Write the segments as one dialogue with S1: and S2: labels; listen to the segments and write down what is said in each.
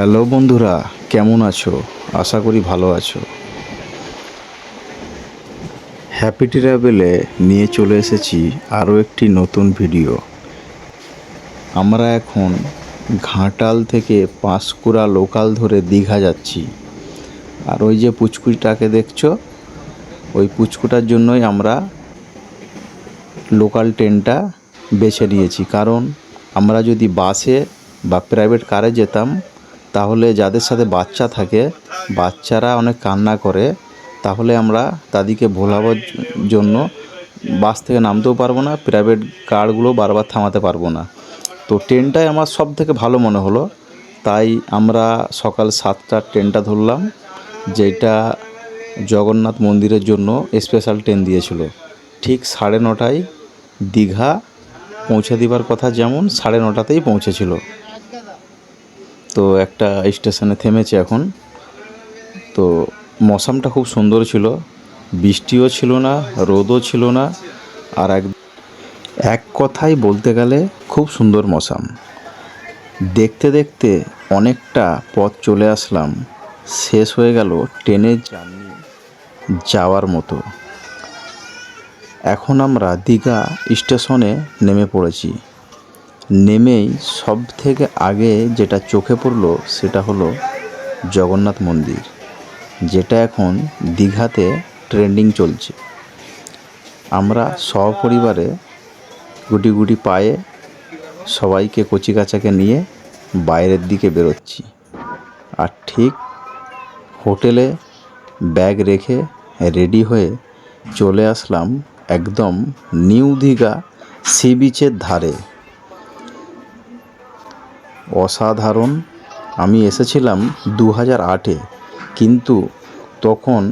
S1: Hello বন্ধুরা, কেমন আছো? আশা করি ভালো আছো। হ্যাপি ট্রাভেলে নিয়ে চলে এসেছি আরও একটি নতুন ভিডিও। আমরা এখন ঘাটাল থেকে পাঁশকুড়া লোকাল ধরে দীঘা যাচ্ছি। আর ওই যে পুচকুটাকে দেখছ, ওই পুচকুটার জন্যই আমরা লোকাল ট্রেনটা বেছে নিয়েছি। কারণ আমরা যদি বাসে বা প্রাইভেট কারে যেতাম তাহলে যাদের সাথে বাচ্চা থাকে, বাচ্চারা অনেক কান্না করে, তাহলে আমরা তাদেরকে ভোলাবার জন্য বাস থেকে নামতেও পারব না প্রাইভেট কারগুলো বারবার থামাতে পারব না। তো ট্রেনটাই আমার সব থেকে ভালো মনে হলো, তাই আমরা সকাল সাতটার ট্রেনটা ধরলাম, যেটা জগন্নাথ মন্দিরের জন্য স্পেশাল ট্রেন দিয়েছিল। ঠিক সাড়ে নটায় দীঘা পৌঁছে দিবার কথা যেমন, সাড়ে নটাতেই পৌঁছেছিল। তো একটা স্টেশনে থেমেছে এখন। তো মৌসামটা খুব সুন্দর ছিল। বৃষ্টিও ছিল না, রোদও ছিল না, আর এক এক কথায় বলতে গেলে খুব সুন্দর মৌসাম। দেখতে দেখতে অনেকটা পথ চলে আসলাম। শেষ হয়ে গেল ট্রেনের জার্নি যাওয়ার মতো। এখন আমরা দীঘা স্টেশনে নেমে পড়েছি। নেমেই সব থেকে আগে যেটা চোখে পড়ল সেটা হলো জগন্নাথ মন্দির, যেটা এখন দীঘাতে ট্রেন্ডিং চলছে। আমরা সপরিবারে গুটি গুটি পায়ে সবাইকে কচিকাচাকে নিয়ে বাইরের দিকে বেরোচ্ছি। আর ঠিক হোটেলে ব্যাগ রেখে রেডি হয়ে চলে আসলাম একদম নিউ দীঘা সি বিচের ধারে। অসাধারণ। আমি এসেছিলাম দু হাজার আটে, কিন্তু তখন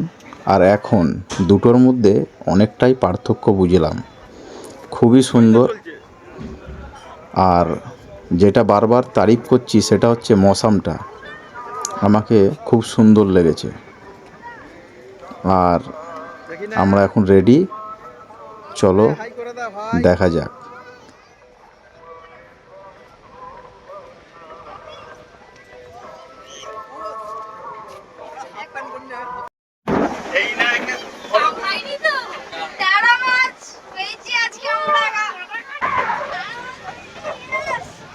S1: আর এখন দুটোর মধ্যে অনেকটাই পার্থক্য বুঝলাম। খুবই সুন্দর। আর যেটা বারবার তারিফ করছি সেটা হচ্ছে মৌসামটা। আমাকে খুব সুন্দর লেগেছে। আর আমরা এখন রেডি চলো, দেখা যাক
S2: হয়নি তো তেরো মাছ পেয়েছি আজকে আমরা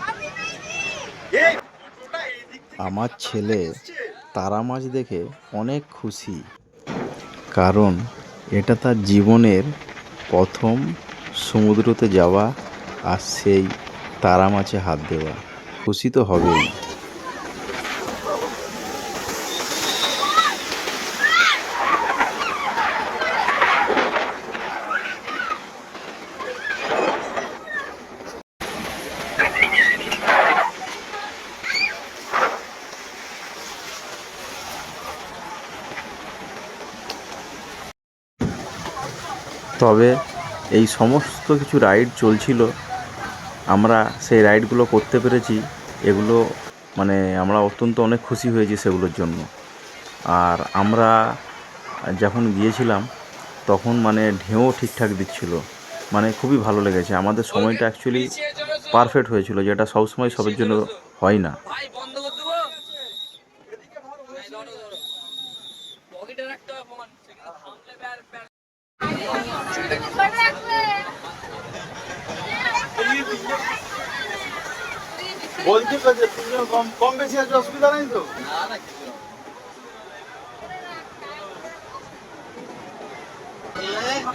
S2: আমি পেয়েছি
S1: আমার ছেলে তারা মাছ দেখে অনেক খুশি। কারণ এটা তার জীবনের প্রথম সমুদ্রতে যাওয়া আর সেই তারা মাছে হাত দেওয়া। খুশি তো হবেই। তবে এই সমস্ত কিছু রাইড চলছিল। আমরা সেই রাইডগুলো করতে পেরেছি। এগুলো মানে আমরা অত্যন্ত অনেক খুশি হয়েছি সেগুলোর জন্য। আর আমরা যখন গিয়েছিলাম, তখন মানে ঢেউ ঠিকঠাক দিচ্ছিল। মানে খুবই ভালো লেগেছে। আমাদের সময়টা অ্যাকচুয়ালি পারফেক্ট হয়েছিল, যেটা সবসময় সবের জন্য হয় না
S3: ভাই বন্ধ করে দেবো এই ধরো ধরো পকেটে রাখতে হবে ফোন সেখানে থামলে ব্যার ব্যার
S4: বলছি আছে কম কম বেশি আছে অসুবিধা নেই তো?
S2: দেখো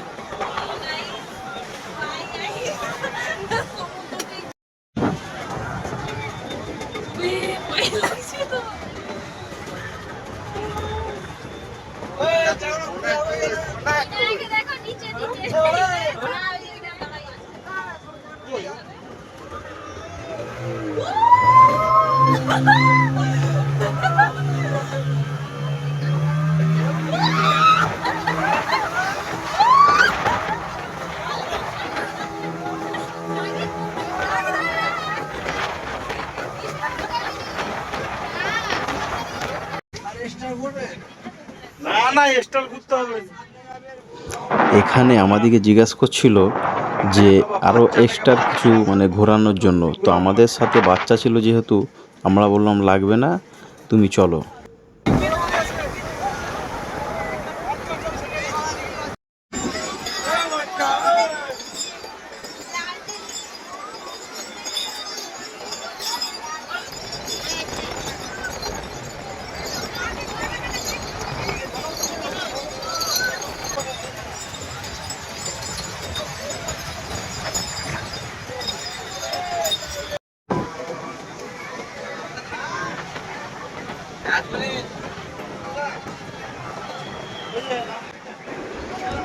S1: এখানে আমাদেরকে জিজ্ঞাসা করছিল যে আরও এক্সট্রা কিছু মানে ঘোরানোর জন্য। তো আমাদের সাথে বাচ্চা ছিল যেহেতু, আমরা বললাম, লাগবে না, তুমি চলো।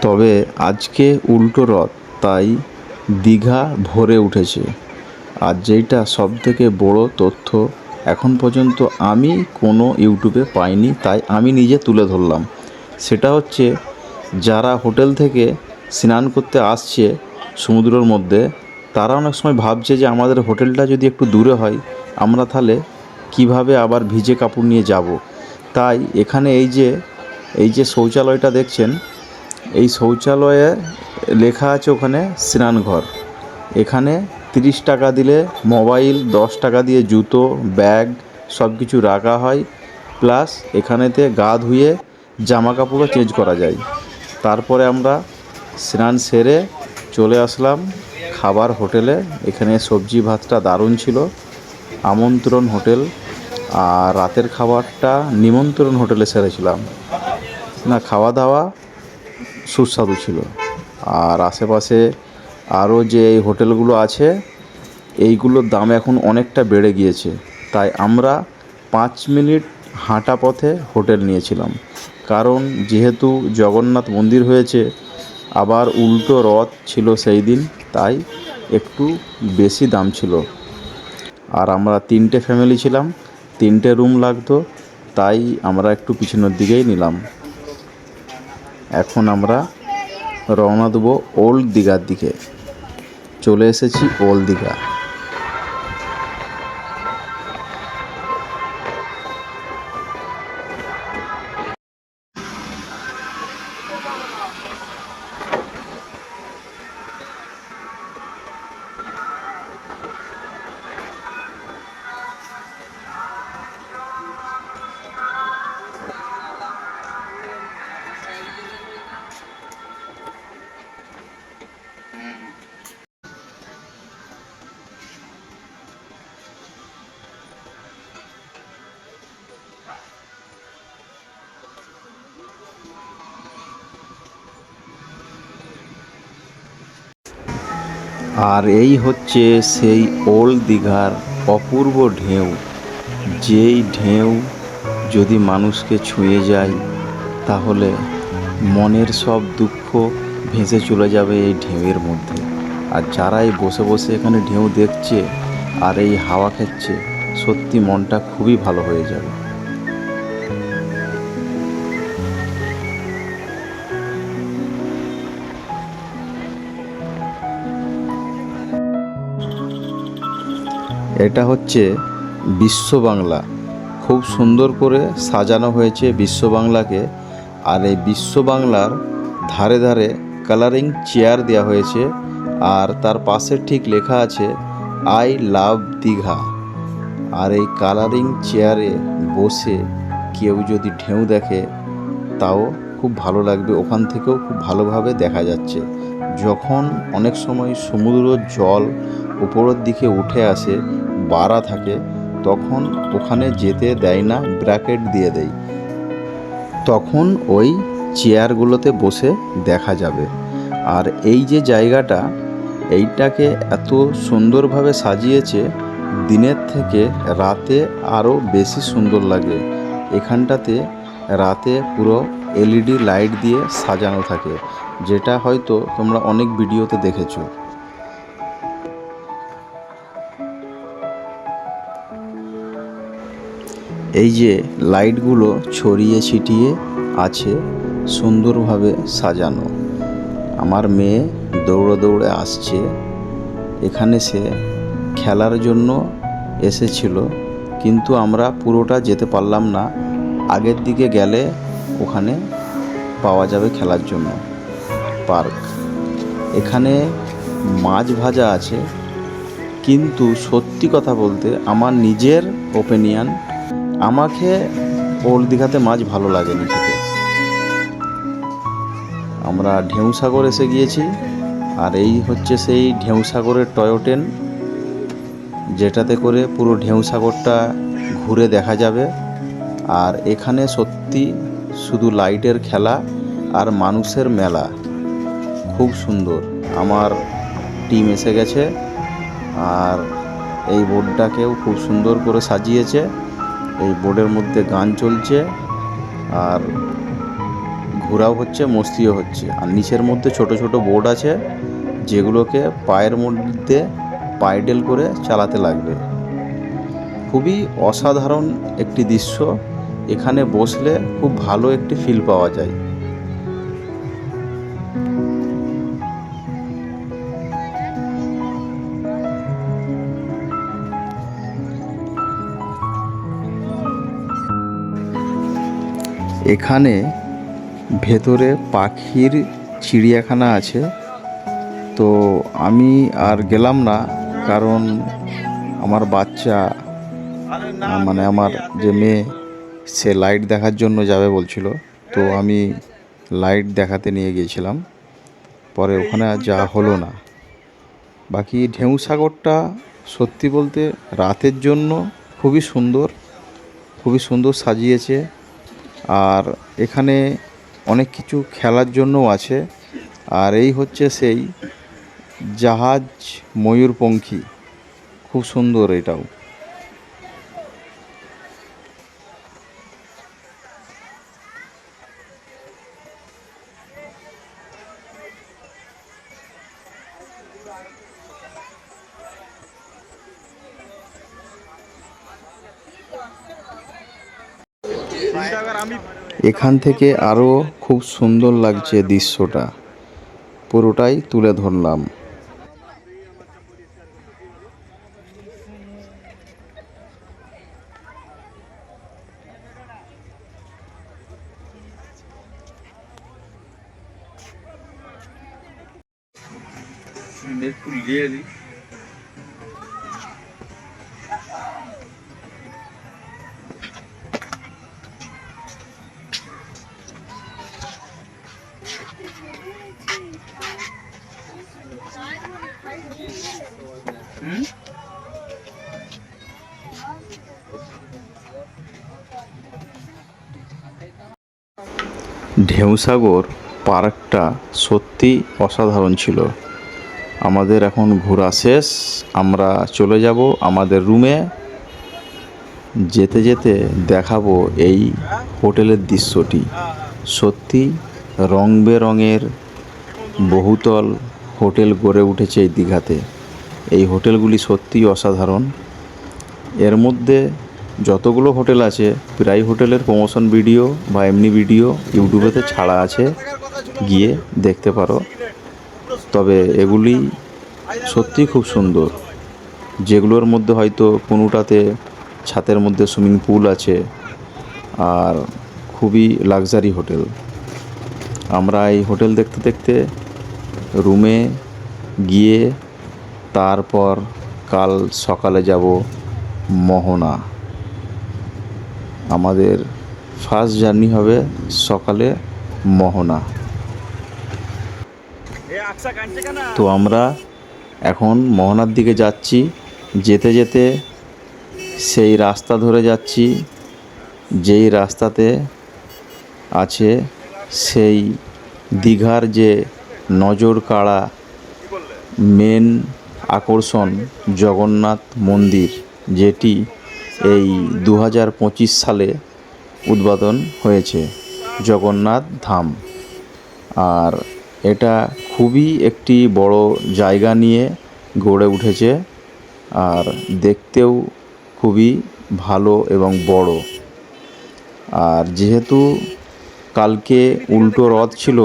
S1: তবে আজকে উল্টো রথ, তাই দীঘা ভরে উঠেছে। আর যেইটা সব থেকে বড় তথ্য, এখন পর্যন্ত আমি কোনো ইউটিউবে পাইনি, তাই আমি নিজে তুলে ধরলাম। সেটা হচ্ছে, যারা হোটেল থেকে স্নান করতে আসছে সমুদ্রের মধ্যে, তারা অনেক সময় ভাবছে যে আমাদের হোটেলটা যদি একটু দূরে হয়, আমরা তাহলে কীভাবে আবার ভিজে কাপড় নিয়ে যাব। তাই এখানে এই যে এই যে শৌচালয়টা দেখছেন, এই শৌচালয়ে লেখা আছে ওখানে স্নানঘর। এখানে তিরিশ টাকা দিলে মোবাইল, দশ টাকা দিয়ে জুতো, ব্যাগ সব কিছু রাখা হয়। প্লাস এখানেতে গা ধুয়ে জামা কাপড়ও চেঞ্জ করা যায়। তারপরে আমরা স্নান সেরে চলে আসলাম খাবার হোটেলে। এখানে সবজি ভাতটা দারুণ ছিল। আমন্ত্রণ হোটেল। আর রাতের খাবারটা নিমন্ত্রণ হোটেলে সেরেছিলাম না খাওয়া দাওয়া সুস্বাদু ছিল। আর আশেপাশে আরও যে এই হোটেলগুলো আছে, এইগুলোর দাম এখন অনেকটা বেড়ে গিয়েছে। তাই আমরা পাঁচ মিনিট হাঁটা পথে হোটেল নিয়েছিলাম। কারণ যেহেতু জগন্নাথ মন্দির হয়েছে, আবার উল্টো রথ ছিল সেই দিন, তাই একটু বেশি দাম ছিল। আর আমরা তিনটে ফ্যামিলি ছিলাম। তিনটে রুম লাগতো, তাই আমরা একটু পিছনের দিকেই নিলাম। এখন আমরা রওনা দেবো ওল্ড দীঘার দিকে। চলে এসেছি ওল্ড দীঘা। আর এই হচ্ছে সেই ওল্ড দীঘার অপূর্ব ঢেউ। যেই ঢেউ যদি মানুষকে ছুঁয়ে যায়, তাহলে মনের সব দুঃখ ভেসে চলে যাবে এই ঢেউয়ের মধ্যে। আর যারাই বসে বসে এখানে ঢেউ দেখছে আর এই হাওয়া খাচ্ছে, সত্যি মনটা খুবই ভালো হয়ে যাবে। এটা হচ্ছে বিশ্ব বাংলা। খুব সুন্দর করে সাজানো হয়েছে বিশ্ব বাংলাকে। আর এই বিশ্ব বাংলার ধারে ধারে কালারিং চেয়ার দেওয়া হয়েছে। আর তার পাশে ঠিক লেখা আছে আই লাভ দীঘা আর এই কালারিং চেয়ারে বসে কেউ যদি ঢেউ দেখে, তাও খুব ভালো লাগবে। ওখান থেকেও খুব ভালোভাবে দেখা যাচ্ছে। যখন অনেক সময় সমুদ্র জল উপরের দিকে উঠে আসে বাড়া থাকে, তখন ওখানে যেতে দেয় না, ব্র্যাকেট দিয়ে দেয়। তখন ওই চেয়ারগুলোতে বসে দেখা যাবে। আর এই যে জায়গাটা, এইটাকে এত সুন্দরভাবে সাজিয়েছে, দিনের থেকে রাতে আরও বেশি সুন্দর লাগে। এখানটাতে রাতে পুরো এলইডি লাইট দিয়ে সাজানো থাকে, যেটা হয়তো তোমরা অনেক ভিডিওতে দেখেছ। এই যে লাইটগুলো ছড়িয়ে ছিটিয়ে আছে সুন্দরভাবে সাজানো। আমার মেয়ে দৌড়ে দৌড়ে আসছে। এখানে সে খেলার জন্য এসেছিল, কিন্তু আমরা পুরোটা যেতে পারলাম না। আগের দিকে গেলে ওখানে পাওয়া যাবে খেলার জন্য। পার্ক। এখানে মাছ ভাজা আছে, কিন্তু সত্যি কথা বলতে আমার নিজের ওপিনিয়ন আমাকে ওল্ড দীঘাতে মাছ ভালো লাগেনি খেতে। আমরা ঢেউসাগর এসে গিয়েছি, আর এই হচ্ছে সেই ঢেউসাগরের টয় ট্রেন, যেটাতে করে পুরো ঢেউসাগরটা ঘুরে দেখা যাবে। আর এখানে সত্যি শুধু লাইটের খেলা আর মানুষের মেলা। খুব সুন্দর। আমার টিম এসে গেছে, আর এই বোর্ডটাকেও খুব সুন্দর করে সাজিয়েছে। এই বোর্ডের মধ্যে গান চলছে আর ঘোরাও হচ্ছে, মস্তিও হচ্ছে। আর নিচের মধ্যে ছোট ছোট বোর্ড আছে যেগুলোকে পায়ের মধ্যে পাইডেল করে চালাতে লাগবে। খুবই অসাধারণ একটি দৃশ্য। এখানে বসলে খুব ভালো একটি ফিল পাওয়া যায়। এখানে ভেতরে পাখির চিড়িয়াখানা আছে। তো আমি আর গেলাম না, কারণ আমার বাচ্চা মানে আমার যে মেয়ে, সে লাইট দেখার জন্য যাবে বলছিল। তো আমি লাইট দেখাতে নিয়ে গিয়েছিলাম। পরে ওখানে আর যাওয়া হলো না। বাকি ঢেউ সাগরটা সত্যি বলতে রাতের জন্য খুবই সুন্দর খুবই সুন্দর সাজিয়েছে। আর এখানে অনেক কিছু খেলার জন্যও আছে। আর এই হচ্ছে সেই জাহাজ ময়ূরপঙ্খী। খুব সুন্দর এটাও। এখান থেকে আরও খুব সুন্দর লাগছে দৃশ্যটা। পুরোটাই তুলে ধরলাম। ঢেউসাগর পার্কটা সত্যি অসাধারণ ছিল। আমাদের এখন ঘোরা শেষ, আমরা চলে যাব আমাদের রুমে যেতে যেতে দেখাবো এই হোটেলের দৃশ্যটি। সত্যি রং বেরঙের বহুতল হোটেল গড়ে উঠেছে এই দীঘাতে। এই হোটেলগুলি সত্যিই অসাধারণ। এর মধ্যে যতগুলো হোটেল আছে, প্রায় হোটেলের প্রমোশন ভিডিও বা এমনি ভিডিও ইউটিউবেতে ছাড়া আছে, গিয়ে দেখতে পারো। তবে এগুলি সত্যি খুব সুন্দর। যেগুলোর মধ্যে হয়তো কোনোটাতে ছাতের মধ্যে সুইমিং পুল আছে, আর খুবই লাক্সারি হোটেল। আমরা এই হোটেল দেখতে দেখতে রুমে গিয়ে তারপর কাল সকালে যাব মোহনা। আমাদের ফার্স্ট জার্নি হবে সকালে মোহনা। তো আমরা এখন মোহনার দিকে যাচ্ছি। যেতে যেতে সেই রাস্তা ধরে যাচ্ছি। যেই রাস্তাতে আছে সেই দীঘার যে নজর কাড়া মেন আকর্ষণ জগন্নাথ মন্দির, যেটি এই দু হাজার পঁচিশ সালে উদ্বোধন হয়েছে, জগন্নাথ ধাম। আর এটা খুবই একটি বড় জায়গা নিয়ে গড়ে উঠেছে, আর দেখতেও খুবই ভালো এবং বড়। আর যেহেতু কালকে উল্টো রথ ছিল,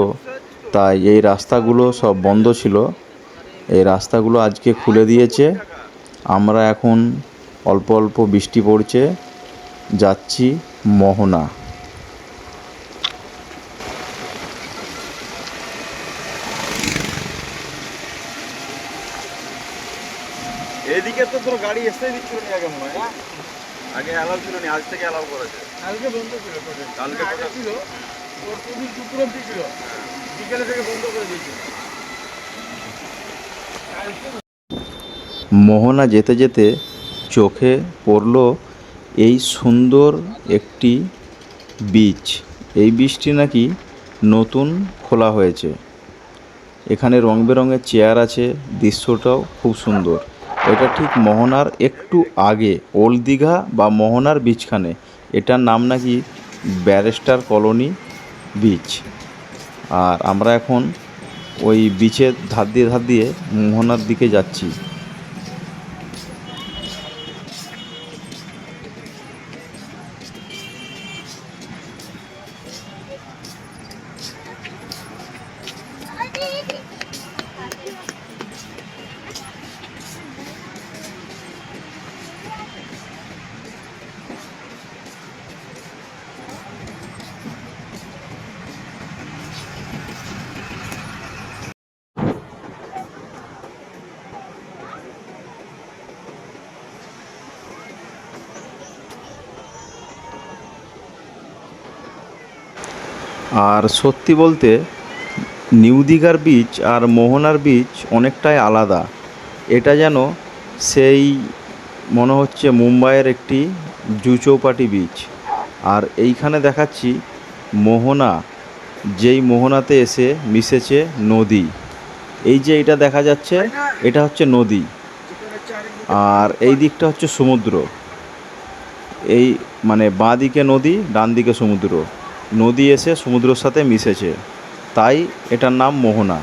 S1: তাই এই রাস্তাগুলো সব বন্ধ ছিল এই রাস্তাগুলো আজকে খুলে দিয়েছে। আমরা এখন অল্প অল্প বৃষ্টি পড়ছে। যাচ্ছি মোহনা।
S4: এদিকে তো তোর গাড়ি এসে দিচ্ছিল না আগে মনে হয় আগে অ্যালাউ ছিল না আজ থেকে অ্যালাউ করেছে।
S5: কালকে বন্ধ ছিল
S4: কালকে
S5: ছিল ওর দুপুর ছিল। বিকেলে থেকে বন্ধ করে দিয়েছিল
S1: মোহনা যেতে যেতে চোখে পড়ল এই সুন্দর একটি বীচ। এই বীচটি নাকি নতুন খোলা হয়েছে। এখানে রং বেরঙের চেয়ার আছে, দৃশ্যটাও খুব সুন্দর। এটা ঠিক মোহনার একটু আগে, ওল্ড দীঘা বা মোহনার বীচখানে। এটার নাম নাকি ব্যারেস্টার কলোনি বীচ। আর আমরা এখন ওই বিচের ধার দিয়ে ধার দিয়ে মোহনার দিকে যাচ্ছি। আর সত্যি বলতে নিউ দীঘার বীচ আর মোহনার বীচ অনেকটাই আলাদা। এটা যেন সেই মনে হচ্ছে মুম্বাইয়ের একটি জুচৌপাটি বিচ। আর এইখানে দেখাচ্ছি মোহনা, যেই মোহনাতে এসে মিশেছে নদী। এই যে এটা দেখা যাচ্ছে, এটা হচ্ছে নদী। আর এই দিকটা হচ্ছে সমুদ্র। এই মানে বাঁ দিকে নদী, ডান দিকে সমুদ্র। নদী এসে সমুদ্রের সাথে মিশেছে। তাই এটার নাম মোহনা।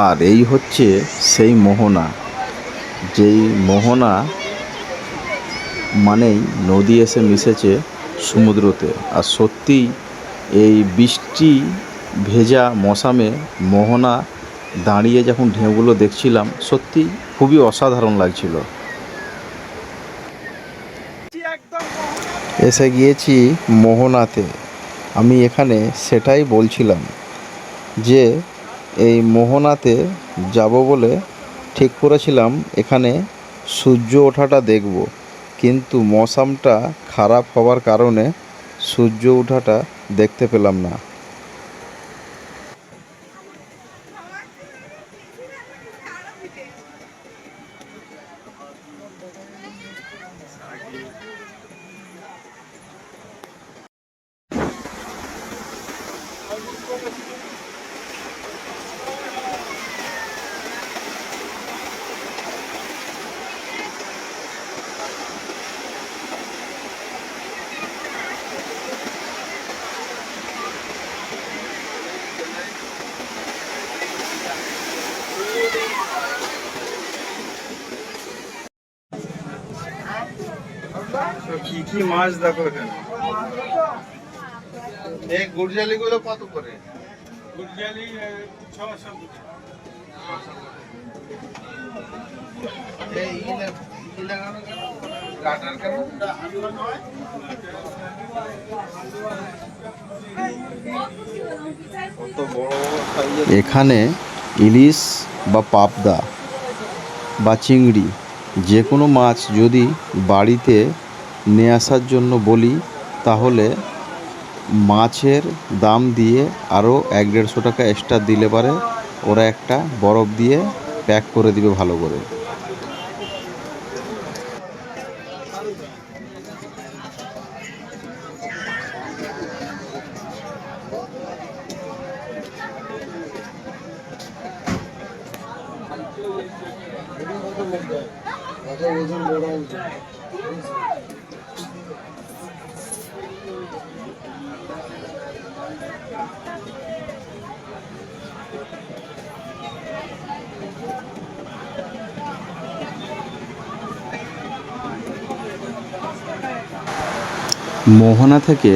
S1: আর এই হচ্ছে সেই মোহনা। যেই মোহনা মানেই নদী এসে মিশেছে সমুদ্রতে। আর সত্যিই এই বৃষ্টি ভেজা মশামে মোহনা দাঁড়িয়ে যখন ঢেউগুলো দেখছিলাম সত্যি খুবই অসাধারণ লাগছিল। এসে গিয়েছি মোহনাতে। আমি এখানে সেটাই বলছিলাম যে মোহনাতে যাব বলে ঠিক করেছিলাম, এখানে সূর্য ওঠাটা দেখব। কিন্তু মৌসামটা খারাপ হওয়ার কারণে সূর্য ওঠাটা দেখতে পেলাম না।
S4: কি মাছ দেখো এখানে? এই গুড়জালি গুলো কত করে?
S5: ছশো
S4: কেন? সাইজের
S1: এখানে ইলিশ বা পাবদা বা চিংড়ি যে কোনো মাছ যদি বাড়িতে নিয়ে আসার জন্য বলি, তাহলে মাছের দাম দিয়ে আরও এক দেড়শো টাকা এক্সট্রা দিলে পারে, ওরা একটা বরফ দিয়ে প্যাক করে দিবে ভালো করে। ওজন বড় মোহনা থেকে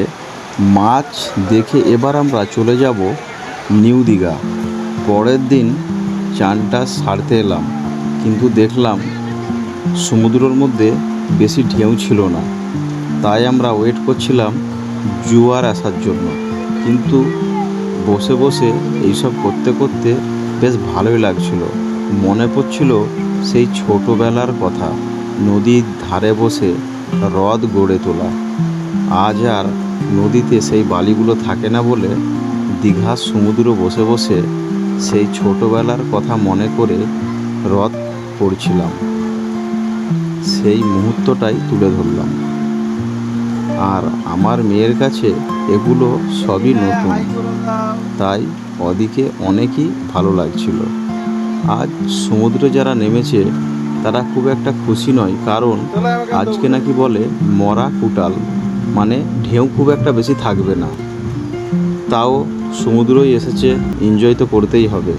S1: মাছ দেখে এবার আমরা চলে যাব নিউ দীঘা। পরের দিন চানটা সারতে এলাম, কিন্তু দেখলাম সমুদ্রর মধ্যে বেশি ঢেউ ছিল না। তাই আমরা ওয়েট করছিলাম জুয়ার আসার জন্য, কিন্তু বসে বসে এইসব করতে করতে বেশ ভালোই লাগছিল। মনে পড়ছিল সেই ছোটোবেলার কথা, নদীর ধারে বসে হ্রদ গড়ে তোলা। আজ আর নদীতে সেই বালিগুলো থাকে না বলে দীঘার সমুদ্র বসে বসে সেই ছোটোবেলার কথা মনে করে হ্রদ পড়ছিলাম। সেই মুহূর্তটাই তুলে ধরলাম। আর আমার মেয়ের কাছে এগুলো সবই নতুন। তাই ওদিকে অনেকই ভালো লাগছিল। আজ সমুদ্রে যারা নেমেছে, তারা খুব একটা খুশি নয়, কারণ আজকে নাকি বলে মরা কুটাল মানে ঢেউ খুব একটা বেশি থাকবে না। তাও সমুদ্রই এসেছে এনজয় তো করতেই হবে।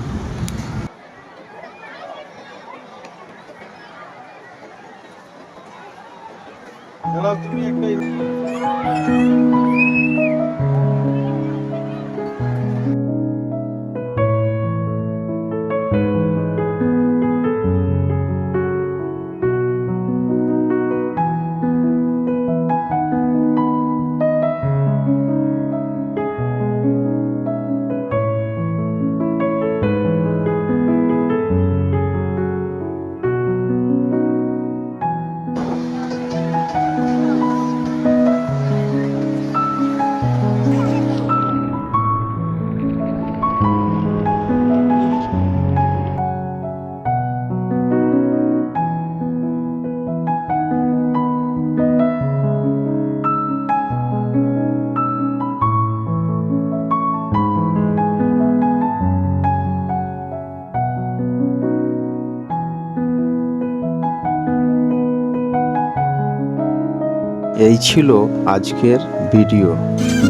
S1: ছিল আজকের ভিডিও।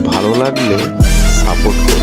S1: ভালো লাগলে সাপোর্ট